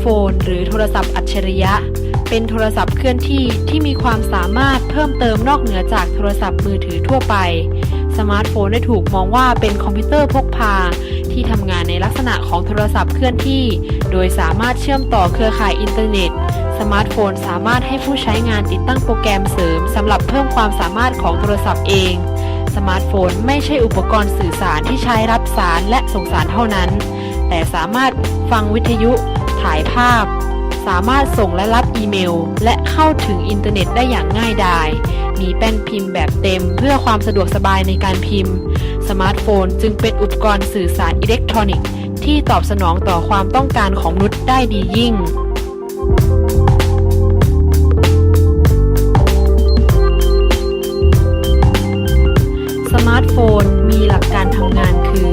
โฟน หรือโทรศัพท์อัจฉริยะ เป็นโทรศัพท์เคลื่อนที่ที่มีความสามารถเพิ่มเติมนอกเหนือจากโทรศัพท์มือถือทั่วไป สมาร์ทโฟนได้ถูกมองว่าเป็นคอมพิวเตอร์พกพา ที่ทำงานในลักษณะของโทรศัพท์เคลื่อนที่ โดยสามารถเชื่อมต่อเครือข่ายอินเทอร์เน็ต สมาร์ทโฟนสามารถให้ผู้ใช้งานติดตั้งโปรแกรมเสริมสำหรับเพิ่มความสามารถของโทรศัพท์เองสมาร์ทโฟนไม่ใช่อุปกรณ์สื่อสารที่ใช้รับสารและส่งสารเท่านั้น แต่สามารถฟังวิทยุ ถ่ายภาพ สามารถส่งและรับอีเมล และเข้าถึงอินเทอร์เน็ตได้อย่างง่ายดาย มีแป้นพิมพ์แบบเต็มเพื่อความสะดวกสบายในการพิมพ์ สมาร์ทโฟนจึงเป็นอุปกรณ์สื่อสารอิเล็กทรอนิกส์ที่ตอบสนองต่อความต้องการของมนุษย์ได้ดียิ่งสมาร์ทโฟนมีหลักการทำงานคือ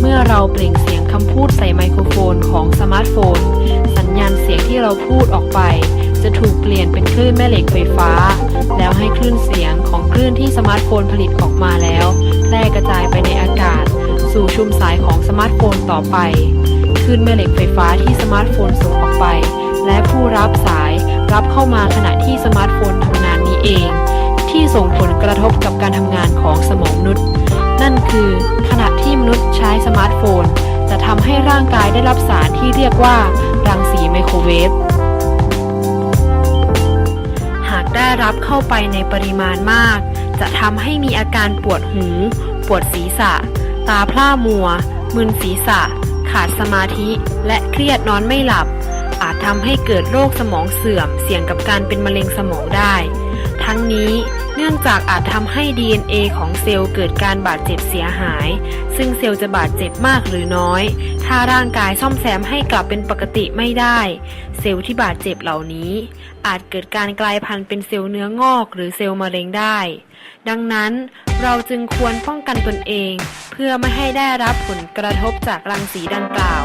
เมื่อเราเปล่งเสียงคำพูดใส่ไมโครโฟนของสมาร์ทโฟน สัญญาณเสียงที่เราพูดออกไป จะถูกเปลี่ยนเป็นคลื่นแม่เหล็กไฟฟ้า แล้วให้คลื่นเสียงของคลื่นที่สมาร์ทโฟนผลิตออกมาแล้ว แพร่กระจายไปในอากาศ สู่ชุมสายของสมาร์ทโฟนต่อไปคลื่นแม่เหล็กไฟฟ้าที่สมาร์ทโฟนส่งออกไป และผู้รับสายรับเข้ามาขณะที่สมาร์ทโฟนทำงานนี้เอง ที่ส่งผลกระทบกับการทำงานของสมองมนุษย์ นั่นคือขณะที่มนุษย์ใช้สมาร์ทโฟน จะทำให้ร่างกายได้รับสารที่เรียกว่า รังสีไมโครเวฟ หากได้รับเข้าไปในปริมาณมาก จะทำให้มีอาการปวดหู ปวดศีรษะ ตาพร่ามัว มึนศีรษะ ขาดสมาธิ และเครียดนอนไม่หลับ อาจทำให้เกิดโรคสมองเสื่อม เสี่ยงกับการเป็นมะเร็งสมองได้ ทั้งนี้ เนื่องจากอาจทำให้ DNA ของเซลล์เกิดการบาดเจ็บเสียหาย ซึ่งเซลล์จะบาดเจ็บมากหรือน้อย ถ้าร่างกายซ่อมแซมให้กลับเป็นปกติไม่ได้ เซลล์ที่บาดเจ็บเหล่านี้ อาจเกิดการกลายพันธุ์เป็นเซลล์เนื้องอกหรือเซลล์มะเร็งได้ ดังนั้นเราจึงควรป้องกันตนเอง เพื่อไม่ให้ได้รับผลกระทบจากรังสีดังกล่าว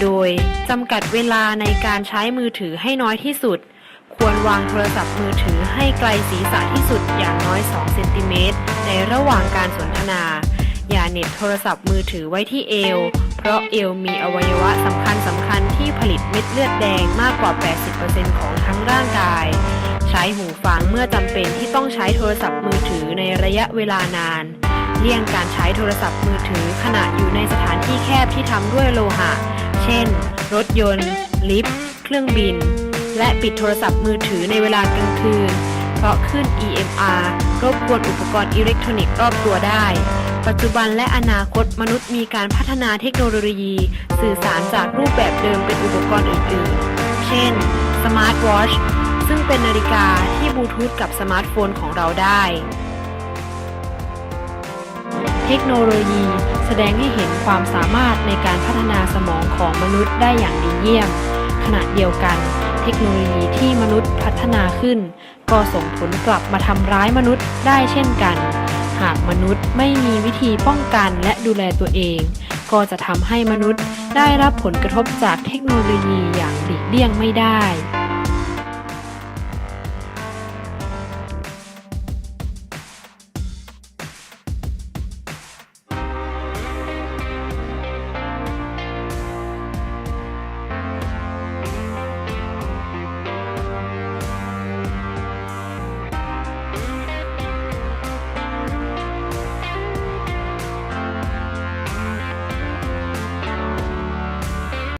โดยจำกัดเวลาในการใช้มือถือให้น้อยที่สุด ควรวางโทรศัพท์มือถือให้ไกลศีรษะที่สุดอย่างน้อย 2 เซนติเมตรในระหว่างการสนทนา อย่าเน็บโทรศัพท์มือถือไว้ที่เอว เพราะเอวมีอวัยวะสำคัญสำคัญที่ผลิตเม็ดเลือดแดงมากกว่า 80%ของทั้งร่างกาย ใช้หูฟังเมื่อจำเป็นที่ต้องใช้โทรศัพท์มือถือในระยะเวลานาน เลี่ยงการใช้โทรศัพท์มือถือขณะอยู่ในสถานที่แคบที่ทำด้วยโลหะ เช่น รถยนต์ ลิฟต์ เครื่องบิน และปิดโทรศัพท์มือถือในเวลากลางคืน เพราะขึ้น EMR รบกวนอุปกรณ์อิเล็กทรอนิกส์รอบตัวได้ ปัจจุบันและอนาคตมนุษย์มีการพัฒนาเทคโนโลยี สื่อสารจากรูปแบบเดิมเป็นอุปกรณ์อื่นๆ เช่น สมาร์ทวอชซึ่งเป็นนาฬิกาที่บลูทูธกับสมาร์ทโฟนของเราได้เทคโนโลยีแสดงให้เห็นความสามารถในการพัฒนาสมองของมนุษย์ได้อย่างดีเยี่ยม ขณะเดียวกัน เทคโนโลยีที่มนุษย์พัฒนาขึ้น ก็ส่งผลกลับมาทำร้ายมนุษย์ได้เช่นกัน หากมนุษย์ไม่มีวิธีป้องกันและดูแลตัวเอง ก็จะทำให้มนุษย์ได้รับผลกระทบจากเทคโนโลยีอย่างหลีกเลี่ยงไม่ได้